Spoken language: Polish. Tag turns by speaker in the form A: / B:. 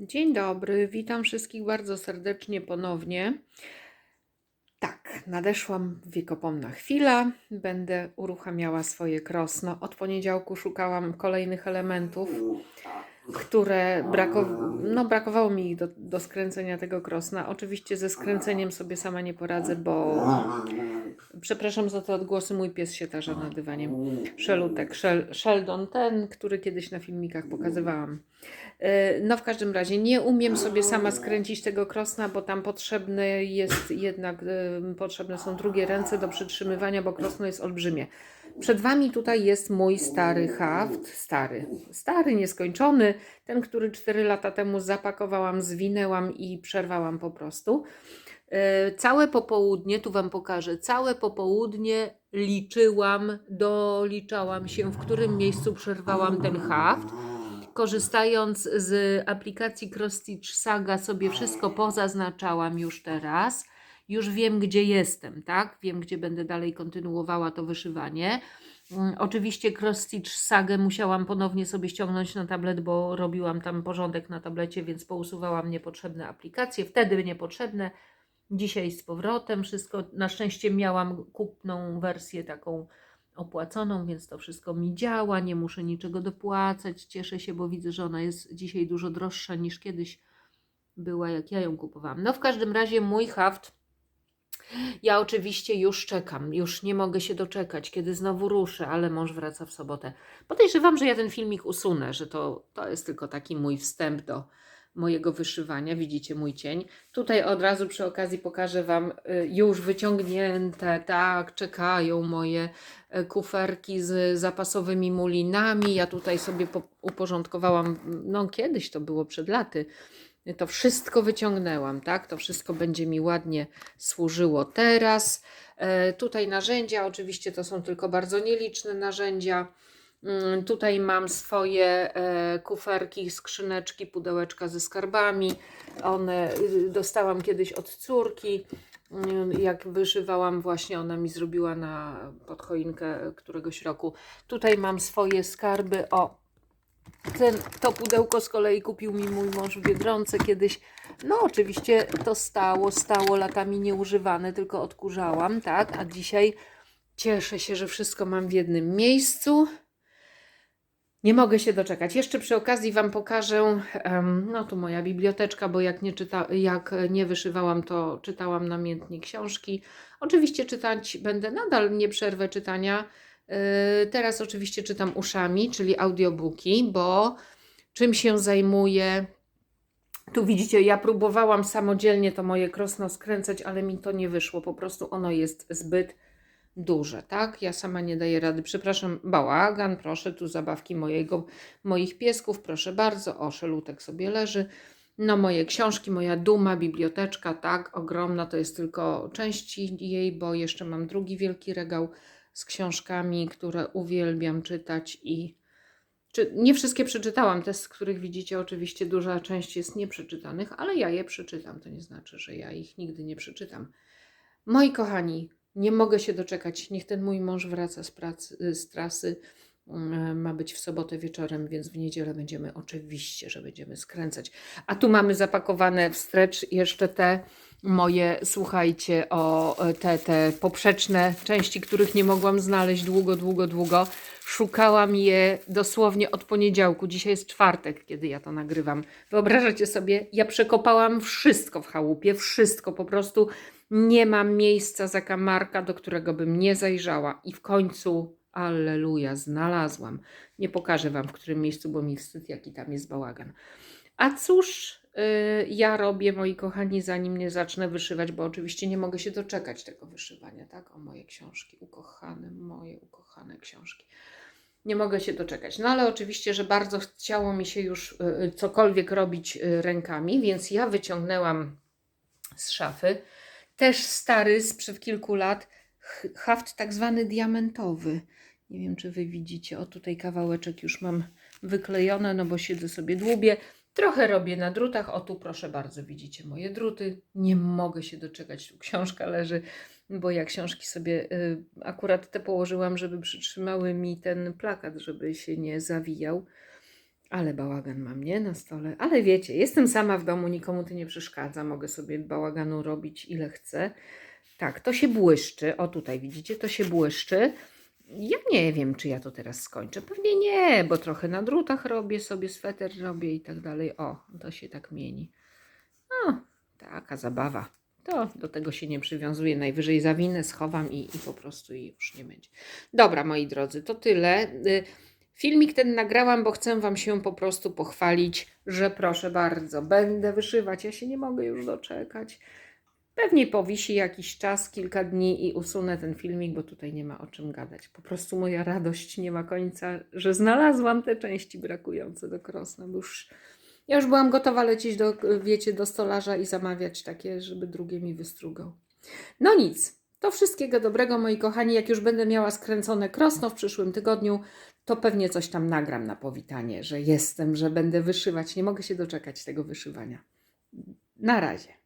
A: Dzień dobry, witam wszystkich bardzo serdecznie ponownie. Tak, nadeszłam wiekopomna chwila. Będę uruchamiała swoje krosno. Od poniedziałku szukałam kolejnych elementów, które brako- no, brakowało mi do, do skręcenia tego krosna. Oczywiście ze skręceniem sobie sama nie poradzę, bo przepraszam za te odgłosy, mój pies się tarza na dywanie. Szelutek, Shel- Sheldon, ten, który kiedyś na filmikach pokazywałam. E, No w każdym razie nie umiem sobie sama skręcić tego krosna, bo tam potrzebne jest jednak, e, potrzebne są drugie ręce do przytrzymywania, bo krosno jest olbrzymie. Przed Wami tutaj jest mój stary haft, stary, stary, nieskończony, ten, który 4 lata temu zapakowałam, zwinęłam i przerwałam po prostu. E, Całe popołudnie, tu Wam pokażę, całe popołudnie liczyłam, doliczałam się, w którym miejscu przerwałam ten haft korzystając z aplikacji CrossStitch Saga sobie wszystko pozaznaczałam już teraz. Już wiem, gdzie jestem, tak? Wiem, gdzie będę dalej kontynuowała to wyszywanie. Mm, Oczywiście CrossStitch Sagę musiałam ponownie sobie ściągnąć na tablet, bo robiłam tam porządek na tablecie, więc pousuwałam niepotrzebne aplikacje. Wtedy niepotrzebne, dzisiaj z powrotem. Wszystko na szczęście miałam kupną wersję taką opłaconą, więc to wszystko mi działa, nie muszę niczego dopłacać. Cieszę się, bo widzę, że ona jest dzisiaj dużo droższa niż kiedyś była, jak ja ją kupowałam. No w każdym razie mój haft. Ja oczywiście już czekam, już nie mogę się doczekać, kiedy znowu ruszę, ale mąż wraca w sobotę. Podejrzewam, że ja ten filmik usunę, że to, to jest tylko taki mój wstęp do mojego wyszywania. Widzicie mój cień. Tutaj od razu przy okazji pokażę Wam y, już wyciągnięte, tak, czekają moje e, kuferki z zapasowymi mulinami. Ja tutaj sobie po- uporządkowałam, no kiedyś to było przed laty, to wszystko wyciągnęłam, tak? To wszystko będzie mi ładnie służyło teraz. E, tutaj narzędzia, oczywiście to są tylko bardzo nieliczne narzędzia. Mm, Tutaj mam swoje e, kuferki, skrzyneczki, pudełeczka ze skarbami. One y, dostałam kiedyś od córki. Mm, Jak wyszywałam, właśnie ona mi zrobiła na podchoinkę któregoś roku. Tutaj mam swoje skarby. O, ten, to pudełko z kolei kupił mi mój mąż w Biedronce kiedyś. No oczywiście to stało, stało latami nieużywane, tylko odkurzałam, tak? A dzisiaj cieszę się, że wszystko mam w jednym miejscu. Nie mogę się doczekać. Jeszcze przy okazji Wam pokażę, no tu moja biblioteczka, bo jak nie, czyta, jak nie wyszywałam, to czytałam namiętnie książki. Oczywiście czytać będę nadal, nie przerwę czytania. Yy, Teraz oczywiście czytam uszami, czyli audiobooki, bo czym się zajmuję? Tu widzicie, ja próbowałam samodzielnie to moje krosno skręcać, ale mi to nie wyszło. Po prostu ono jest zbyt duże, tak? Ja sama nie daję rady. Przepraszam, bałagan, proszę, tu zabawki mojego, moich piesków, proszę bardzo. O, szelutek sobie leży. No, moje książki, moja duma, biblioteczka, tak, ogromna, to jest tylko części jej, bo jeszcze mam drugi wielki regał z książkami, które uwielbiam czytać i czy, nie wszystkie przeczytałam, te z których widzicie, oczywiście duża część jest nieprzeczytanych, ale ja je przeczytam. To nie znaczy, że ja ich nigdy nie przeczytam. Moi kochani, nie mogę się doczekać. Niech ten mój mąż wraca z pracy, z trasy. Mm, Ma być w sobotę wieczorem, więc w niedzielę będziemy oczywiście, że będziemy skręcać. A tu mamy zapakowane w stretch jeszcze te moje, słuchajcie, o e, te, te poprzeczne części, których nie mogłam znaleźć długo, długo, długo. Szukałam je dosłownie od poniedziałku. Dzisiaj jest czwartek, kiedy ja to nagrywam. Wyobrażacie sobie, ja przekopałam wszystko w chałupie, wszystko po prostu. Nie ma miejsca zakamarka, do którego bym nie zajrzała. I w końcu, alleluja, znalazłam. Nie pokażę Wam, w którym miejscu, bo mi wstyd, jaki tam jest bałagan. A cóż y, ja robię, moi kochani, zanim nie zacznę wyszywać, bo oczywiście nie mogę się doczekać tego wyszywania, tak? O moje książki, ukochane, moje ukochane książki. Nie mogę się doczekać. No ale oczywiście, że bardzo chciało mi się już y, cokolwiek robić y, rękami, więc ja wyciągnęłam z szafy też stary sprzed kilku lat haft tak zwany diamentowy. Nie wiem, czy wy widzicie. O, tutaj kawałeczek już mam wyklejone, no bo siedzę sobie dłubię. Trochę robię na drutach. O, tu proszę bardzo, widzicie moje druty. Nie mogę się doczekać. Tu książka leży, bo ja książki sobie y, akurat te położyłam, żeby przytrzymały mi ten plakat, żeby się nie zawijał. Ale bałagan mam, nie? Na stole. Ale wiecie, jestem sama w domu, nikomu to nie przeszkadza. Mogę sobie bałaganu robić ile chcę. Tak, to się błyszczy. O, tutaj widzicie, to się błyszczy. Ja nie wiem, czy ja to teraz skończę. Pewnie nie, bo trochę na drutach robię sobie, sweter robię i tak dalej. O, to się tak mieni. O, taka zabawa. To do tego się nie przywiązuję. Najwyżej zawinę, schowam i, i po prostu i już nie będzie. Dobra, moi drodzy, to tyle. Filmik ten nagrałam, bo chcę Wam się po prostu pochwalić, że proszę bardzo, będę wyszywać. Ja się nie mogę już doczekać. Pewnie powisi jakiś czas, kilka dni i usunę ten filmik, bo tutaj nie ma o czym gadać. Po prostu moja radość nie ma końca, że znalazłam te części brakujące do krosna, już ja już byłam gotowa lecieć do, wiecie, do stolarza i zamawiać takie, żeby drugie mi wystrugał. No nic, to wszystkiego dobrego, moi kochani. Jak już będę miała skręcone krosno w przyszłym tygodniu, to pewnie coś tam nagram na powitanie, że jestem, że będę wyszywać. Nie mogę się doczekać tego wyszywania. Na razie.